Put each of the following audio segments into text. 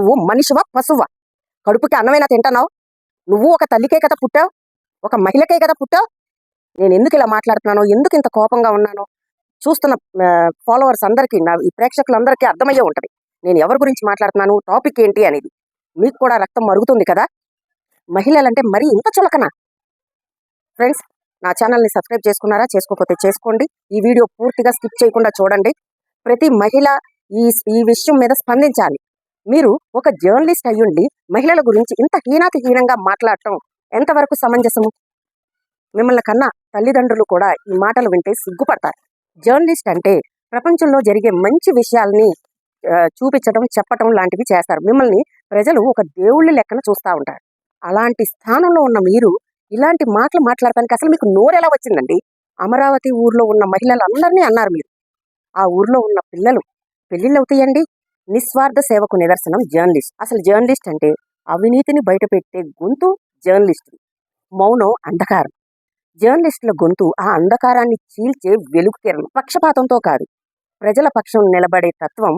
నువ్వు మనిషివా పశువా? కడుపుకి అన్నమైనా తింటున్నావు? నువ్వు ఒక తల్లికే కదా పుట్టావు? ఒక మహిళకే కదా పుట్టావు? నేను ఎందుకు ఇలా మాట్లాడుతున్నానో ఎందుకు ఇంత కోపంగా ఉన్నానో చూస్తున్న ఫాలోవర్స్ అందరికీ నా ఈ ప్రేక్షకులందరికీ అర్థమయ్యే ఉంటది. నేను ఎవరి గురించి మాట్లాడుతున్నాను టాపిక్ ఏంటి అనేది. మీకు కూడా రక్తం మరుగుతుంది కదా? మహిళలంటే మరీ ఇంత చులకన. ఫ్రెండ్స్ నా ఛానల్ని సబ్స్క్రైబ్ చేసుకున్నారా? చేసుకోకపోతే చేసుకోండి. ఈ వీడియో పూర్తిగా స్కిప్ చేయకుండా చూడండి. ప్రతి మహిళ ఈ ఈ విషయం మీద స్పందించాలి. మీరు ఒక జర్నలిస్ట్ అయ్యుండి మహిళల గురించి ఇంత హీనాతి హీనంగా మాట్లాడటం ఎంతవరకు సమంజసము? మిమ్మల్ని కన్నా తల్లిదండ్రులు కూడా ఈ మాటలు వింటే సిగ్గుపడతారు. జర్నలిస్ట్ అంటే ప్రపంచంలో జరిగే మంచి విషయాల్ని చూపించడం చెప్పటం లాంటివి చేస్తారు. మిమ్మల్ని ప్రజలు ఒక దేవుళ్ళ లెక్కన చూస్తూ ఉంటారు. అలాంటి స్థానంలో ఉన్న మీరు ఇలాంటి మాటలు మాట్లాడటానికి అసలు మీకు నోరు ఎలా వచ్చిందండి? అమరావతి ఊర్లో ఉన్న మహిళలందరినీ అన్నారు మీరు. ఆ ఊర్లో ఉన్న పిల్లలు పెళ్ళిళ్ళు అవుతాయండి నిస్వార్థ సేవకు నిదర్శనం జర్నలిస్ట్. అసలు జర్నలిస్ట్ అంటే అవినీతిని బయటపెట్టే గొంతు జర్నలిస్ట్. మౌనం అంధకారం. జర్నలిస్టుల గొంతు ఆ అంధకారాన్ని చీల్చే వెలుగు కిరణం. పక్షపాతంతో కాదు ప్రజల పక్షం నిలబడే తత్వం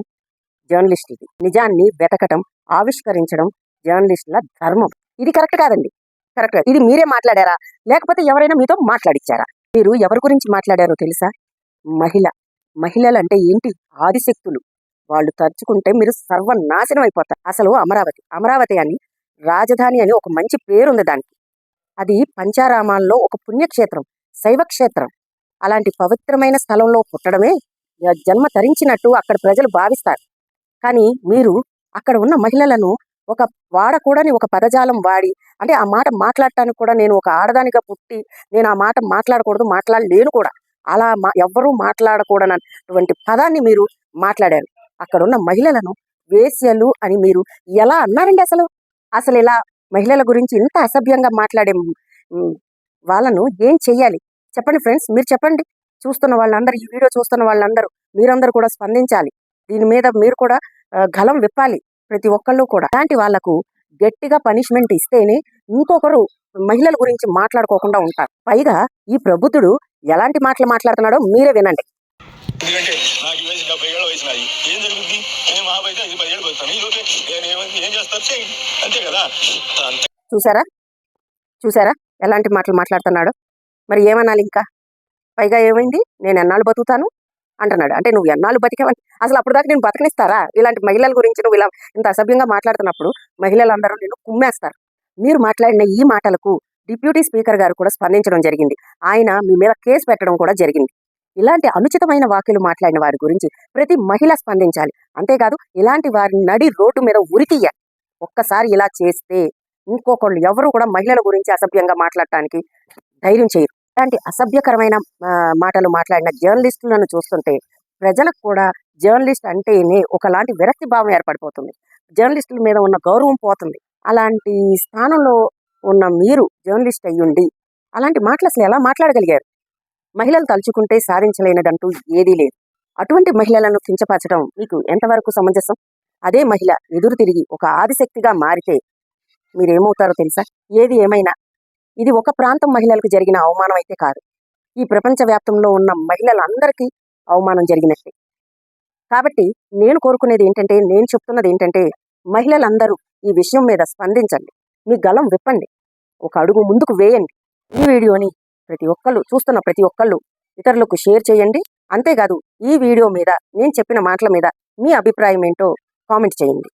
జర్నలిస్ట్ ఇది. నిజాన్ని వెతకటం ఆవిష్కరించడం జర్నలిస్టుల ధర్మం. ఇది కరెక్ట్ కాదండి. కరెక్ట్ ఇది మీరే మాట్లాడారా? లేకపోతే ఎవరైనా మీతో మాట్లాడిచ్చారా? మీరు ఎవరి గురించి మాట్లాడారో తెలుసా? మహిళ. మహిళలు అంటే ఏంటి? ఆదిశక్తులు. వాళ్ళు తలుచుకుంటే మీరు సర్వనాశనం అయిపోతారు. అసలు అమరావతి అమరావతి అని రాజధాని అని ఒక మంచి పేరుంది దానికి. అది పంచారామాల్లో ఒక పుణ్యక్షేత్రం శైవక్షేత్రం. అలాంటి పవిత్రమైన స్థలంలో పుట్టడమే జన్మ తరించినట్టు అక్కడ ప్రజలు భావిస్తారు. కానీ మీరు అక్కడ ఉన్న మహిళలను ఒక వాడకూడని ఒక పదజాలం వాడి అంటే ఆ మాట మాట్లాడటానికి కూడా నేను ఒక ఆడదానిగా పుట్టి నేను ఆ మాట మాట్లాడకూడదు మాట్లాడలేను కూడా. అలా మా ఎవ్వరూ మాట్లాడకూడనటువంటి పదాన్ని మీరు మాట్లాడారు. అక్కడ ఉన్న మహిళలను వేశ్యలు అని మీరు ఎలా అన్నారండి అసలు? అసలు ఇలా మహిళల గురించి ఇంత అసభ్యంగా మాట్లాడే వాళ్ళను ఏం చెయ్యాలి? చెప్పండి ఫ్రెండ్స్ మీరు చెప్పండి. చూస్తున్న వాళ్ళందరూ ఈ వీడియో చూస్తున్న వాళ్ళందరూ మీరందరూ కూడా స్పందించాలి. దీని మీద మీరు కూడా గలం విప్పాలి ప్రతి ఒక్కళ్ళు కూడా. అలాంటి వాళ్ళకు గట్టిగా పనిష్మెంట్ ఇస్తేనే ఇంకొకరు మహిళల గురించి మాట్లాడుకోకుండా ఉంటారు. పైగా ఈ ప్రబుద్ధుడు ఎలాంటి మాటలు మాట్లాడుతున్నాడో మీరే వినండి. ఎందుకంటే నాకు వయసు డెబ్బై ఏళ్ళ వయసు నాది. ఏం జరుగుద్ది? నేను మహా అయితే ఐదు పదిహేడు వస్తాను. ఈ లోపే నేను ఏం చేస్తారు చేయండి అంతే కదా? చూసారా? చూసారా? ఎలాంటి మాటలు మాట్లాడుతున్నాడు? మరి ఏమనాలి ఇంకా? పైగా ఏమైంది? నేను ఎన్నాళ్ళు బతుకుతాను? అంటున్నాడు. అంటే నువ్వు ఎన్నాళ్ళు బతికేవని. అసలు అప్పుడు దాకా నేను బతకనిస్తారా? ఇలాంటి మహిళల గురించి నువ్వు ఇలా ఇంత అసభ్యంగా మాట్లాడుతున్నప్పుడు మహిళలందరూ నేను కుమ్మేస్తారు. మీరు మాట్లాడిన ఈ మాటలకు డిప్యూటీ స్పీకర్ గారు కూడా స్పందించడం జరిగింది. ఆయన మీ మీద కేసు పెట్టడం కూడా జరిగింది. ఇలాంటి అనుచితమైన వాక్యలు మాట్లాడిన వారి గురించి ప్రతి మహిళ స్పందించాలి. అంతేకాదు ఇలాంటి వారిని నడి రోడ్డు మీద ఉరికియ్యాలి ఒక్కసారి ఇలా చేస్తే ఇంకొకళ్ళు ఎవరు కూడా మహిళల గురించి అసభ్యంగా మాట్లాడటానికి ధైర్యం చేయరు. ఇలాంటి అసభ్యకరమైన మాటలు మాట్లాడిన జర్నలిస్టులను చూస్తుంటే ప్రజలకు కూడా జర్నలిస్ట్ అంటేనే ఒకలాంటి విరక్తి భావం ఏర్పడిపోతుంది. జర్నలిస్టుల మీద ఉన్న గౌరవం పోతుంది. అలాంటి స్థానంలో ఉన్న మీరు జర్నలిస్ట్ అయ్యుండి అలాంటి మాటలు అసలు ఎలా మాట్లాడగలిగారు? మహిళలు తలుచుకుంటే సాధించలేనిదంటూ ఏదీ లేదు. అటువంటి మహిళలను కించపరచడం మీకు ఎంతవరకు సమంజసం? అదే మహిళ ఎదురు తిరిగి ఒక ఆదిశక్తిగా మారితే మీరేమవుతారో తెలుసా? ఏది ఏమైనా. ఇది ఒక ప్రాంతం మహిళలకు జరిగిన అవమానం అయితే కాదు. ఈ ప్రపంచ వ్యాప్తంలో ఉన్న మహిళలందరికీ అవమానం జరిగినట్టే. కాబట్టి నేను కోరుకునేది ఏంటంటే నేను చెప్తున్నది ఏంటంటే మహిళలందరూ ఈ విషయం మీద స్పందించండి. మీ గలం విప్పండి. ఒక అడుగు ముందుకు వేయండి. ఈ వీడియోని ప్రతి ఒక్కళ్ళు చూస్తున్న ప్రతి ఒక్కళ్ళు ఇతరులకు షేర్ చేయండి. అంతేకాదు ఈ వీడియో మీద నేను చెప్పిన మాటల మీద మీ అభిప్రాయం ఏంటో కామెంట్ చేయండి.